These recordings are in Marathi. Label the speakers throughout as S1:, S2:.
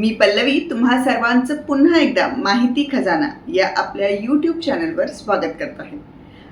S1: मी पल्लवी तुम्हा सर्वांचं पुन्हा एकदा माहिती खजाना या आपल्या यूट्यूब चॅनलवर स्वागत करत आहे.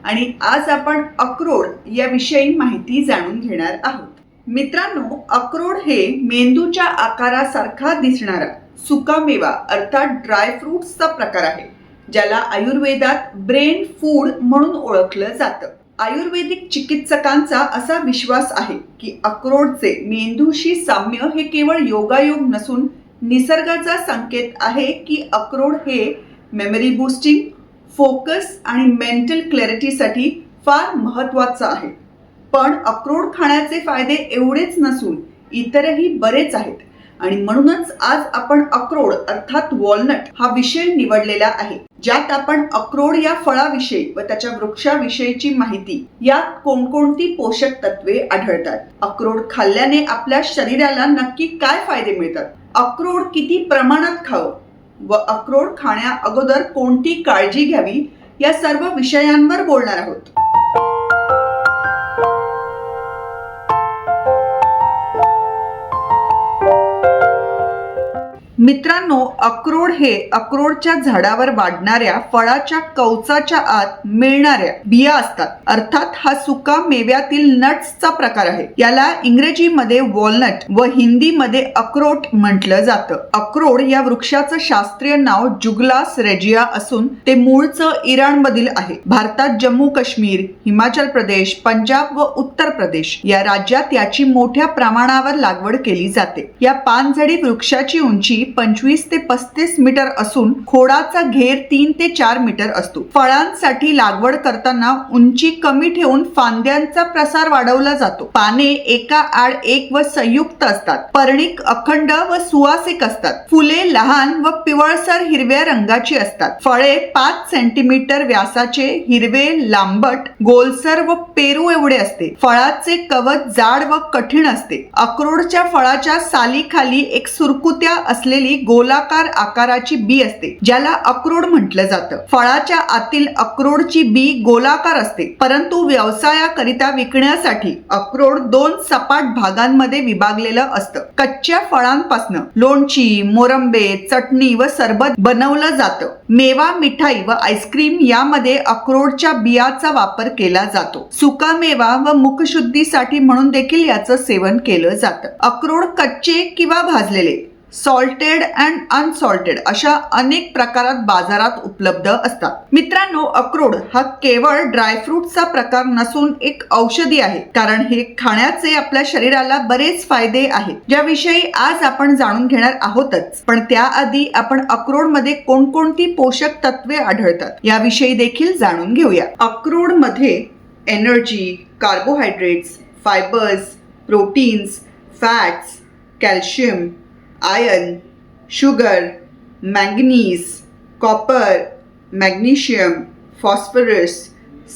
S1: आणि आज आपण अक्रोड या विषयी माहिती जाणून घेणार आहोत. मित्रांनो अक्रोड हे मेंदूच्या आकारासारखा दिसणारा सुकामेवा अर्थात ड्रायफ्रुट्सचा प्रकार आहे ज्याला आयुर्वेदात ब्रेन फूड म्हणून ओळखलं जातं. आयुर्वेदिक चिकित्सकांचा असा विश्वास आहे की अक्रोडचे मेंदूशी साम्य हे केवळ योगायोग नसून निसर्गाचा संकेत आहे की अक्रोड हे मेमरी बूस्टिंग फोकस आणि मेंटल क्लॅरिटीसाठी फार महत्त्वाचं आहे. पण अक्रोड खाण्याचे फायदे एवढेच नसून इतरही बरेच आहेत. आणि म्हणूनच आज आपण अक्रोड अर्थात वॉलनट हा विषय निवडलेला आहे ज्यात आपण अक्रोड या फळाविषयी व त्याच्या वृक्षाविषयीची माहिती यात कोणकोणती पोषक तत्वे आढळतात? अक्रोड खाल्ल्याने आपल्या शरीराला नक्की काय फायदे मिळतात? अक्रोड किती प्रमाणात खावं? व अक्रोड खाण्या अगोदर कोणती काळजी घ्यावी? या सर्व विषयांवर बोलणार आहोत. मित्रांनो अक्रोड हे अक्रोडच्या झाडावर वाढणाऱ्या फळाच्या कवचाच्या आत मिळणाऱ्या बिया असतात. अर्थात हा सुका मेव्यातील नट्सचा प्रकार आहे. याला इंग्रजीमध्ये वॉलनट व हिंदीमध्ये अक्रोट म्हटलं जातं. अक्रोड या वृक्षाचं शास्त्रीय नाव जुगलास रेजिया असून ते मूळचं इराणमधील आहे. भारतात जम्मू काश्मीर हिमाचल प्रदेश पंजाब व उत्तर प्रदेश या राज्यात याची मोठ्या प्रमाणावर लागवड केली जाते. या पानझडी वृक्षाची उंची पंचवीस ते पस्तीस मीटर असून खोडाचा घेर तीन ते चार मीटर असतो. फळांसाठी लागवड करताना उंची कमी ठेवून फांद्यांचा प्रसार वाढवला जातो. पाने एका आड एक व संयुक्त असतात. पर्णिक अखंड व सुवासिक असतात. फुले लहान व पिवळसर हिरव्या रंगाची असतात. फळे पाच सेंटीमीटर व्यासाचे हिरवे लांबट गोलसर व पेरू एवढे असते. फळाचे कवच जाड व कठीण असते. अक्रोडच्या फळाच्या सालीखाली एक सुरकुत्या असलेली गोलाकार आकाराची बी असते ज्याला अक्रोड म्हटलं जातं. फळाच्या आतील अक्रोडची बी गोलाकार असते परंतु व्यवसायाकरिता विकण्यासाठी अक्रोड दोन सपाट भागांमध्ये विभागलेलं असतं. कच्च्या फळांपासून लोणची मोरंबे चटणी व सरबत बनवलं जातं. मेवा मिठाई व आईस्क्रीम यामध्ये अक्रोडच्या बियाचा वापर केला जातो. सुका मेवा व मुखशुद्धीसाठी म्हणून देखील याचं सेवन केलं जातं. अक्रोड कच्चे किंवा भाजलेले सॉल्टेड अँड अनसॉल्टेड अशा अनेक प्रकारात बाजारात उपलब्ध असतात. मित्रांनो अक्रोड हा केवळ ड्रायफ्रूटचा प्रकार नसून एक औषधी आहे कारण हे खाण्याचे आपल्या शरीराला बरेच फायदे आहेत. ज्याविषयी आज आपण जाणून घेणार आहोतच. पण त्याआधी आपण अक्रोडमध्ये कोणकोणती पोषक तत्वे आढळतात याविषयी देखील जाणून घेऊया. अक्रोडमध्ये energy carbohydrates fibres proteins fats calcium iron sugar manganese copper magnesium phosphorus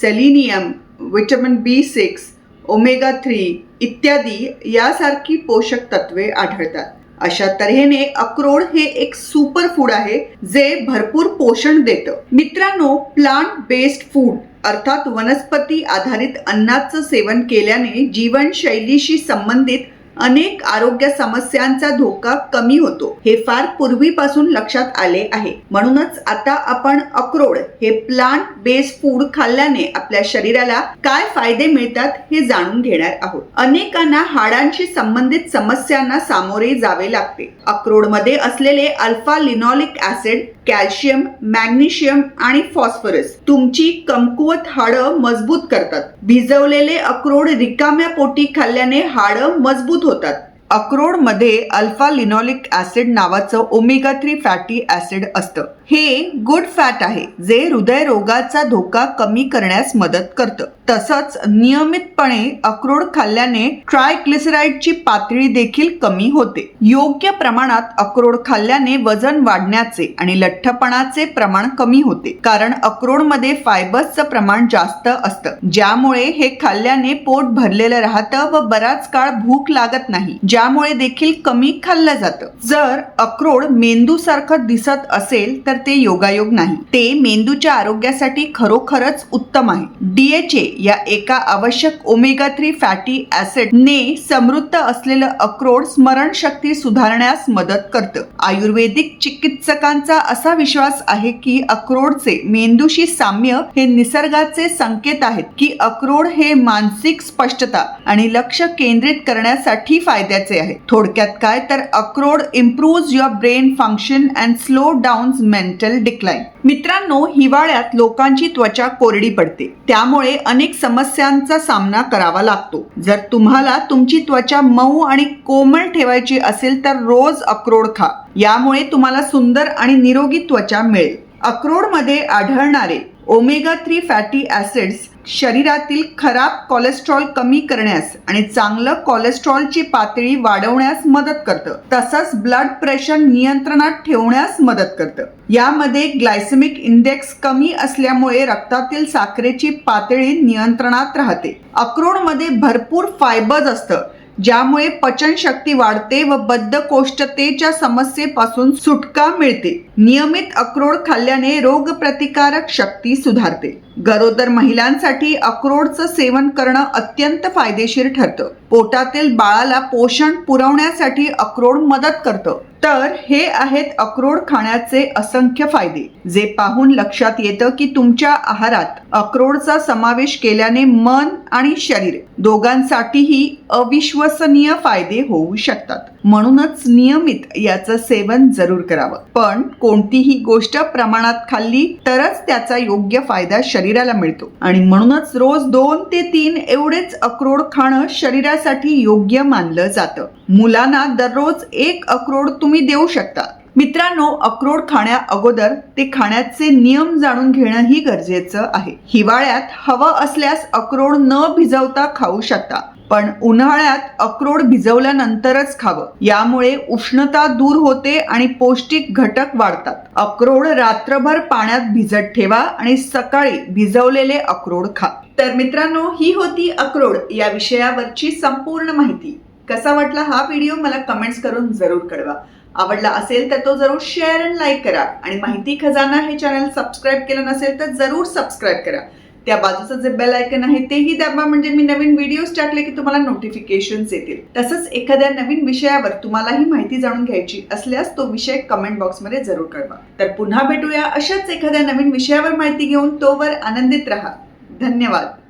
S1: selenium vitamin B six omega three इत्यादी यासारखी पोषक तत्वे आढळतात. अशा तऱ्हेने अक्रोड हे एक सुपर फूड आहे जे भरपूर पोषण देतं. मित्रांनो प्लांट बेस्ड फूड अर्थात वनस्पती आधारित अन्नाचं सेवन केल्याने जीवनशैलीशी संबंधित अनेक आरोग्य समस्यांचा धोका कमी होतो. हे फार पूर्वीपासून लक्षात आले आहे. म्हणूनच आता आपण अक्रोड हे प्लांट बेस्ड फूड खाल्ल्याने आपल्या शरीराला काय फायदे मिळतात हे जाणून घेणार आहोत. अनेकांना हाडांशी संबंधित समस्यांना सामोरे जावे लागते. अक्रोडमध्ये असलेले alpha linoleic acid calcium magnesium आणि फॉस्फरस तुमची कमकुवत हाडं मजबूत करतात. भिजवलेले अक्रोड रिकाम्या पोटी खाल्ल्याने हाडं मजबूत होतात. अक्रोडमध्ये अल्फा लिनॉलिक ऍसिड नावाचं ओमेगा थ्री फॅटी ऍसिड असतं. हे गुड फॅट आहे जे हृदयरोगाचा धोका कमी करण्यास मदत करतं. तसंच नियमितपणे अक्रोड खाल्ल्याने ट्रायग्लिसराईडची पातळी देखील कमी होते. योग्य प्रमाणात अक्रोड खाल्ल्याने वजन वाढण्याचे आणि लठ्ठपणाचे प्रमाण कमी होते. कारण अक्रोडमध्ये फायबर्सचं प्रमाण जास्त असतं. ज्यामुळे हे खाल्ल्याने पोट भरलेलं राहतं व बराच काळ भूक लागत नाही. ज्यामुळे देखील कमी खाल्लं जातं. जर अक्रोड मेंदूसारखं दिसत असेल तर ते योगायोग नाही. ते मेंदूच्या आरोग्यासाठी खरोखरच उत्तम आहे. डीएचए या एका आवश्यक ओमेगा थ्री फॅटी ऍसिड ने समृद्ध असलेलं अक्रोड स्मरणशक्ती सुधारण्यास मदत करतं. आयुर्वेदिक चिकित्सकांचा असा विश्वास आहे की अक्रोडचे मेंदूशी साम्य हे निसर्गाचे संकेत आहेत की अक्रोड हे मानसिक स्पष्टता आणि लक्ष केंद्रित करण्यासाठी फायद्याचे आहे. थोडक्यात काय? तर अक्रोड improve your brain function and slow down mental decline मित्रांनो हिवाळ्यात लोकांची त्वचा कोरडी पडते. त्यामुळे अनेक समस्यांचा सामना करावा लागतो. जर तुम्हाला तुमची त्वचा मऊ आणि कोमल ठेवायची असेल तर रोज अक्रोड खा. यामुळे तुम्हाला सुंदर आणि निरोगी त्वचा मिळेल. अक्रोडमध्ये आढळणारे ओमेगा थ्री फॅटी ऍसिड्स शरीरातील खराब कोलेस्ट्रॉल कमी करण्यास आणि चांगलं कोलेस्ट्रॉलची पातळी वाढवण्यास मदत करतं. तसंच ब्लड प्रेशर नियंत्रणात ठेवण्यास मदत करतं. यामध्ये ग्लायसेमिक इंडेक्स कमी असल्यामुळे रक्तातील साखरेची पातळी नियंत्रणात राहते. अक्रोडमध्ये भरपूर फायबर्स असतं ज्यामुळे पचनशक्ती वाढते व बद्धकोष्ठतेच्या समस्येपासून सुटका मिळते. नियमित अक्रोड खाल्ल्याने रोगप्रतिकारक शक्ती सुधारते. गरोदर महिलांसाठी अक्रोडचं सेवन करणं अत्यंत फायदेशीर ठरतं. पोटातील बाळाला पोषण पुरवण्यासाठी अक्रोड मदत करतं. तर हे आहेत अक्रोड खाण्याचे असंख्य फायदे. जे पाहून लक्षात येतं की तुमच्या आहारात अक्रोडचा समावेश केल्याने मन आणि शरीर दोघांसाठीही अविश्वसनीय फायदे होऊ शकतात. म्हणूनच नियमित याचं सेवन जरूर करावं. पण कोणतीही गोष्ट प्रमाणात खाल्ली तरच त्याचा योग्य फायदा शरीराला मिळतो. आणि म्हणूनच रोज दोन ते तीन एवढेच अक्रोड खाणं शरीरासाठी योग्य मानलं जातं. मुलांना दररोज एक अक्रोड तुम्ही देऊ शकता. मित्रांनो अक्रोड खाण्या अगोदर ते खाण्याचे नियम जाणून घेणंही गरजेचं आहे. हिवाळ्यात हवं असल्यास अक्रोड न भिजवता खाऊ शकता. पण उन्हाळ्यात अक्रोड भिजवल्यानंतरच खावं. यामुळे उष्णता दूर होते आणि पौष्टिक घटक वाढतात. अक्रोड रात्रभर पाण्यात भिजत ठेवा आणि सकाळी भिजवलेले अक्रोड खा. तर मित्रांनो ही होती अक्रोड या विषयावरची संपूर्ण माहिती. कसा वाटला हा व्हिडिओ मला कमेंट्स करून जरूर कळवा. आवडला असेल तर तो जरूर शेअर अँड लाईक करा. आणि माहिती खजाना हे चॅनल सबस्क्राईब केलं नसेल तर जरूर सबस्क्राईब करा. त्या बाजूचं जे बेल आयकन आहे तेही दाबा. म्हणजे मी नवीन व्हिडिओज टाकले की तुम्हाला नोटिफिकेशन्स येतील. तसंच एखाद्या नवीन विषयावर तुम्हालाही माहिती जाणून घ्यायची असल्यास तो विषय कमेंट बॉक्समध्ये जरूर कळवा. तर पुन्हा भेटूया अशाच एखाद्या नवीन विषयावर माहिती घेऊन तोवर आनंदित राहा. धन्यवाद.